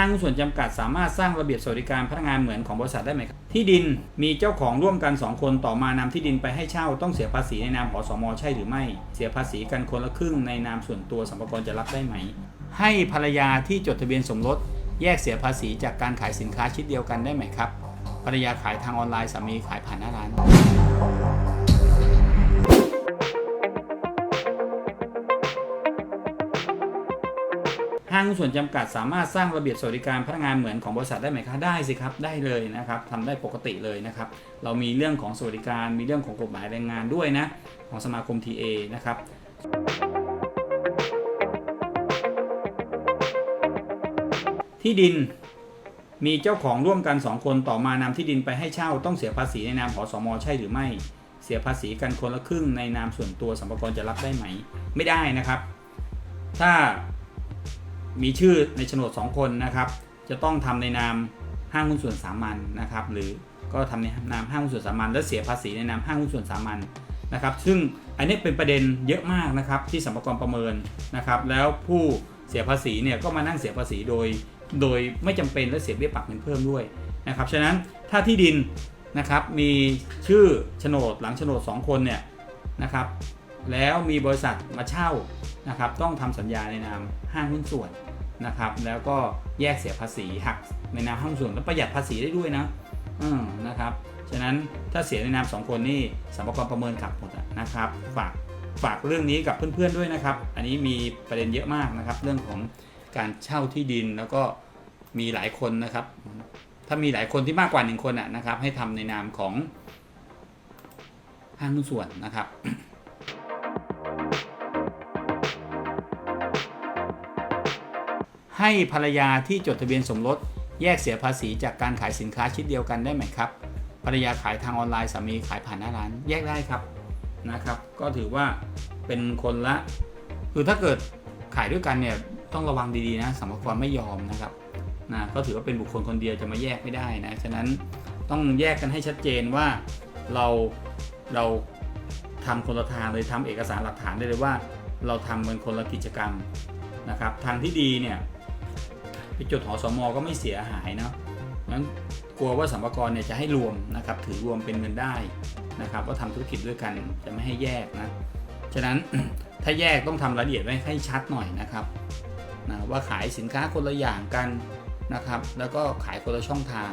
้างส่วนจำกัดสามารถสร้างระเบียบสวัสดิการพนักงานเหมือนของบริษัทได้ไหมครับ ที่ดินมีเจ้าของร่วมกัน 2 คนต่อมานำที่ดินไปให้เช่าต้องเสียภาษีในนามหสมอใช่หรือไม่ เสียภาษีกันคนละครึ่งในนามส่วนตัวสัมภากรจะรับได้ไหม ให้ภรรยาที่จดทะเบียนสมรสแยกเสียภาษีจากการขายสินค้าชิ้นเดียวกันได้ไหมครับภรรยาขายทางออนไลน์สามีขายผ่านหน้าร้านางหุ้นส่วนจำกัดสามารถสร้างระเบียบสวัสดิการพนักงานเหมือนของบริษัทได้ไหมคะได้สิครับได้เลยนะครับทำได้ปกติเลยนะครับ เรามีเรื่องของสวัสดิการมีเรื่องของกฎหมายแรงงานด้วยนะของสมาคม TA นะครับที่ดินมีเจ้าของร่วมกัน 2 คนต่อมานำที่ดินไปให้เช่าต้องเสียภาษีในนามหอสมอใช่หรือไม่ เสียภาษีกันคนละครึ่งในนามส่วนตัวสัมภากรจะรับได้ไหม ไม่ได้นะครับ ถ้า มีชื่อในโฉนด 2 คนนะครับ จะต้องทำในนามห้างหุ้นส่วนสามัญนะครับ หรือก็ทำในนามห้างหุ้นส่วนสามัญและเสียภาษีในนามห้างหุ้นส่วนสามัญนะครับ ซึ่งอันนี้เป็นประเด็นเยอะมากนะครับที่สัมภากรประเมินนะครับ แล้วผู้เสียภาษีเนี่ยก็มานั่งเสียภาษีโดย โดยไม่จำเป็นและเสียเบี้ยปรับเงินเพิ่มด้วยนะครับ ฉะนั้นถ้าที่ดินนะครับมีชื่อโฉนดหลังโฉนด 2 คนเนี่ยนะครับแล้วมีบริษัทมาเช่า นะครับต้องทำสัญญาในนามห้างหุ้นส่วนนะครับแล้วก็แยกเสียภาษีหักในนามห้างส่วนแล้วประหยัดภาษีได้ด้วยนะอืมนะครับฉะนั้นถ้าเสียในนาม2คนนี่สัมภากรประเมินกลับหมดนะครับฝากฝากเรื่องนี้กับเพื่อนๆด้วยนะครับ อันนี้มีประเด็นเยอะมากนะครับ เรื่องของการเช่าที่ดินแล้วก็มีหลายคนนะครับ ถ้ามีหลายคนที่มากกว่าหนึ่งคนอะนะครับ ให้ทำในนามของห้างหุ้นส่วนนะครับ ให้ภรรยาที่จดทะเบียนสมรสแยกเสียภาษีจากการขายสินค้าชิ้นเดียวกันได้ไหมครับ ภรรยาขายทางออนไลน์สามีขายผ่านหน้าร้านแยกได้ครับนะครับ ก็ถือว่าเป็นคนละ คือถ้าเกิดขายด้วยกันเนี่ยต้องระวังดีๆนะสัมภาระไม่ยอมนะครับนะก็ถือว่าเป็นบุคคลคนเดียวจะมาแยกไม่ได้นะฉะนั้นต้องแยกกันให้ชัดเจนว่าเราเราทำคนละทางเลยทำเอกสารหลักฐานได้เลยว่า เราทำเป็นคนละกิจกรรมนะครับทางที่ดีเนี่ย ไปจดหอสมอก็ไม่เสียหายเนาะงั้นกลัวว่าสัมภาระเนี่ยจะให้รวมนะครับถือรวมเป็นเงินได้นะครับว่าทำธุรกิจด้วยกันจะไม่ให้แยกนะฉะนั้นถ้าแยกต้องทำรายละเอียดไว้ให้ชัดหน่อยนะครับนะว่าขายสินค้าคนละอย่างกันนะครับ แล้วก็ขายคนละช่องทาง